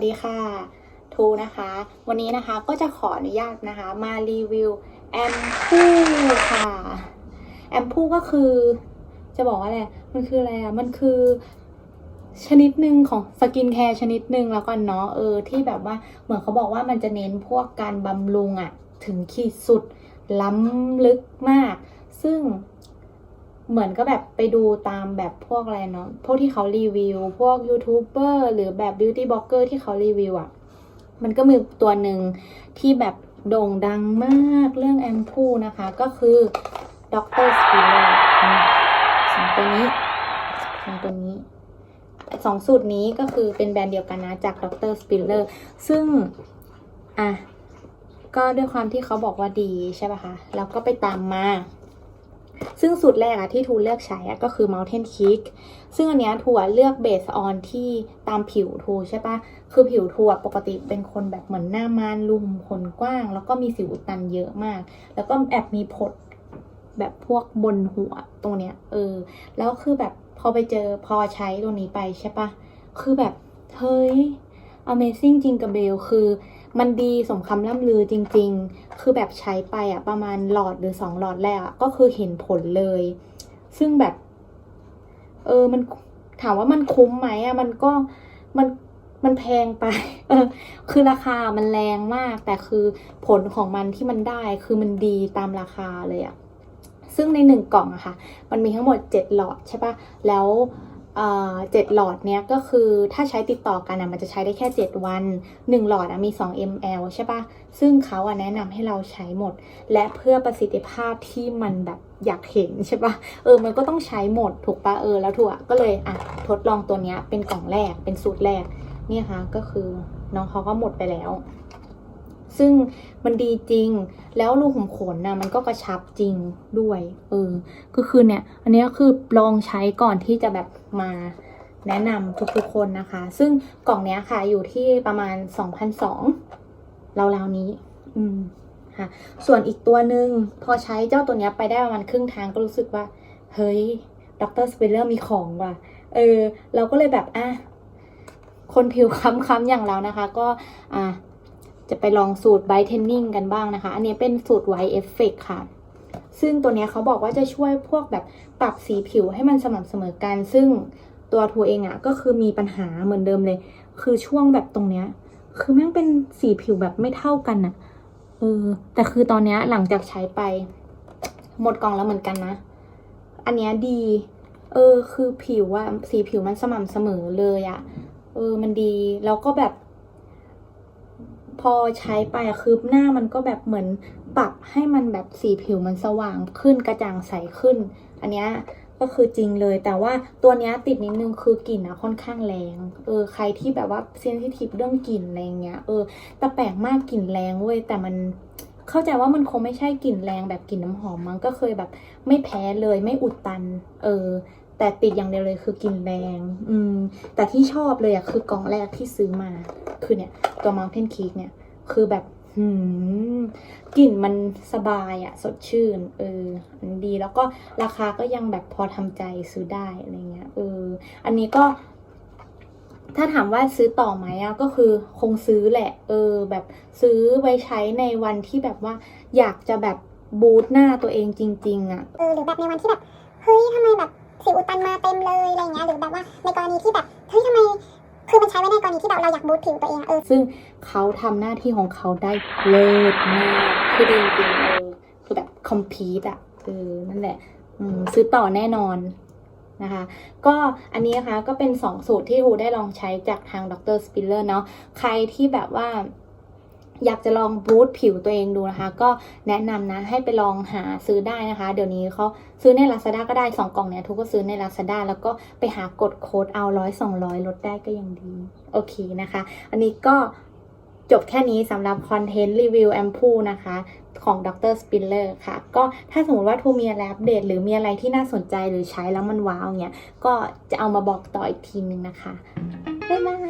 สดีค่ะทูนะคะ วันนี้นะคะก็จะขออนุญาตนะคะ มารีวิวแอมพูค่ะ แอมพูก็คือ จะบอกว่าอะไร มันคืออะไรอะมันคือชนิดหนึ่งของสกินแคร์ชนิดหนึ่งแล้วกันเนาะเออที่แบบว่าเหมือนเขาบอกว่ามันจะเน้นพวกการบำรุงอะถึงขีดสุดล้ำลึกมาก ซึ่ง เหมือนก็แบบไปดูตามแบบพวกอะไรเนาะพวกที่เขารีวิว พวกยูทูบเบอร์หรือแบบบิวตี้บล็อกเกอร์ที่เขารีวิวอะ่ะ มันก็มีตัวหนึ่งที่แบบโด่งดังมากเรื่องแอมพูนะคะ ก็คือดรสปิเลอร์สองตัวนี้สองตัวนี้สองสูตรนี้ก็คือเป็นแบรนด์เดียวกันนะจากด็อกเตอร์สปิเลอร์ซึ่ง อะ ก็ด้วยความที่เขาบอกว่าดีใช่ป่ะคะแล้วก็ไปตามมา ซึ่งสูตรแรกอะที่ทูเลือกใช้อะก็คือ Mountain Kick ซึ่งอันเนี้ยทูเลือกเบสออนที่ตามผิวทูใช่ปะคือผิวทูปกติเป็นคนแบบเหมือนหน้ามันลุมขนกว้าง แล้วก็มีสิวอุดตันเยอะมาก แล้วก็แอบมีผดแบบพวกบนหัวตรงเนี้ยเออ แล้วคือแบบพอไปเจอพอใช้ตัวนี้ไปใช่ปะคือแบบ เฮ้ย Amazing จริงกับเบลคือ มันดีสมคำล่ำลือจริง ๆ คือแบบใช้ไปอะประมาณหลอดหรือสองหลอดแรกอะก็คือเห็นผลเลย ซึ่งแบบ เออมันถามว่ามันคุ้มไหมอะมันก็มันมันแพงไป เออ คือราคามันแรงมาก แต่คือผลของมันที่มันได้คือมันดีตามราคาเลยอะซึ่งในหนึ่งกล่องอะค่ะ มันมีทั้งหมดเจ็ดหลอดใช่ปะแล้ว เจ็ดหลอดเนี้ยก็คือถ้าใช้ติดต่อกันอะมันจะใช้ได้แค่ 7 วัน 1 หลอดอะมี 2 ml ใช่ปะซึ่งเขาอะแนะนำให้เราใช้หมด และเพื่อประสิทธิภาพที่มันแบบอยากเห็นใช่ปะเออมันก็ต้องใช้หมดถูกปะเออแล้วถั่วก็เลยอะทดลองตัวเนี้ยเป็นกล่องแรกเป็นสูตรแรกเนี่ยค่ะก็คือน้องเขาก็หมดไปแล้ว ซึ่งมันดีจริง แล้วรูขุมขนนะมันก็กระชับจริงด้วย เออ ก็คือเนี่ย อันนี้ก็คือลองใช้ก่อนที่จะแบบมาแนะนำทุกๆคนนะคะ ซึ่งกล่องเนี้ยค่ะอยู่ที่ประมาณ 2,002ราวๆนี้ อืมค่ะ ส่วนอีกตัวหนึ่งพอใช้เจ้าตัวเนี้ยไปได้ประมาณครึ่งทางก็รู้สึกว่า เฮ้ยดรสเปเลอร์มีของว่ะ เออ เราก็เลยแบบ อะ คนผิวค้ำๆอย่างเรานะคะ ก็ อะ จะไปลองสูตรไบเทนนิ่งกันบ้างนะคะ อันนี้เป็นสูตรไวเอฟเฟกค่ะ ซึ่งตัวนี้เขาบอกว่าจะช่วยพวกแบบปรับสีผิวให้มันสม่ำเสมอกัน ซึ่งตัวทัวเองอะ่ะก็คือมีปัญหาเหมือนเดิมเลย คือช่วงแบบตรงเนี้ย คือแม่งเป็นสีผิวแบบไม่เท่ากันอะ่ะเออแต่คือตอนเนี้ยหลังจากใช้ไป หมดกล่องแล้วเหมือนกันนะ อันเนี้ยดี เออ คือผิวอะสีผิวมันสม่ำเสมอเลยอะเออ มันดี แล้วก็แบบ พอใช้ไปคือหน้ามันก็แบบเหมือนปรับให้มันแบบสีผิวมันสว่างขึ้นกระจ่างใสขึ้น อันเนี้ยก็คือจริงเลย แต่ว่าตัวนี้ติดนิดนึงคือกลิ่นอะค่อนข้างแรง เออ ใครที่แบบว่าเซนซิทีฟเรื่องกลิ่นอะไรเงี้ย เออ แต่แปลกมากกลิ่นแรงเว้ย แต่มันเข้าใจว่ามันคงไม่ใช่กลิ่นแรงแบบกลิ่นน้ำหอมมันก็เคยแบบไม่แพ้เลยไม่อุดตัน เออ แต่ติดอย่างเดียวเลยคือกลิ่นแรงอืม แต่ที่ชอบเลยอะคือกล่องแรกที่ซื้อมา คือเนี่ย ตัว Mountain Cake เนี่ย คือแบบหืมกลิ่นมันสบายอะสดชื่น เอออันดีแล้วก็ราคาก็ยังแบบพอทำใจซื้อได้อะไรเงี้ย เออ อันนี้ก็ถ้าถามว่าซื้อต่อไหมอะก็คือคงซื้อแหละ เออ แบบซื้อไว้ใช้ในวันที่แบบว่า อยากจะแบบบูตหน้าตัวเองจริง ๆอะเออหรือแบบในวันที่แบบเฮ้ยทำไมแบบ สิวอุดตันมาเต็มเลยอะไรเงี้ยหรือแบบว่าในกรณีที่แบบเฮ้ยทำไมคือมันใช้ไว้ในกรณีที่แบบเราอยากบูทผิวตัวเองเออซึ่งเขาทำหน้าที่ของเขาได้เลิศมากคือดีจริงเออคือแบบคอมพีตอะเออนั่นแหละซื้อต่อแน่นอนนะคะก็อันนี้นะคะก็เป็น 2 สูตรที่ฮูได้ลองใช้จากทางดรสปิลเลอร์เนาะใครที่แบบว่า อยากจะลองบูตผิวตัวเองดูนะคะ ก็แนะนำนะให้ไปลองหาซื้อได้นะคะ เดี๋ยวนี้เขาซื้อใน Lazada ก็ได้ 2 กล่องเนี่ยทุกก็ซื้อใน Lazada แล้วก็ไปหากดโค้ดเอาร้อยสองร้อยลดได้ก็ยังดี โอเคนะคะ อันนี้ก็จบแค่นี้สำหรับคอนเทนต์รีวิวแอมพูนะคะของดรสปิลเลอร์ค่ะ ก็ถ้าสมมติว่าทูมีอะไรอัปเดต หรือมีอะไรที่น่าสนใจหรือใช้แล้วมันว้าวเนี่ยก็จะเอามาบอกต่ออีกทีนึงนะคะ บ๊ายบาย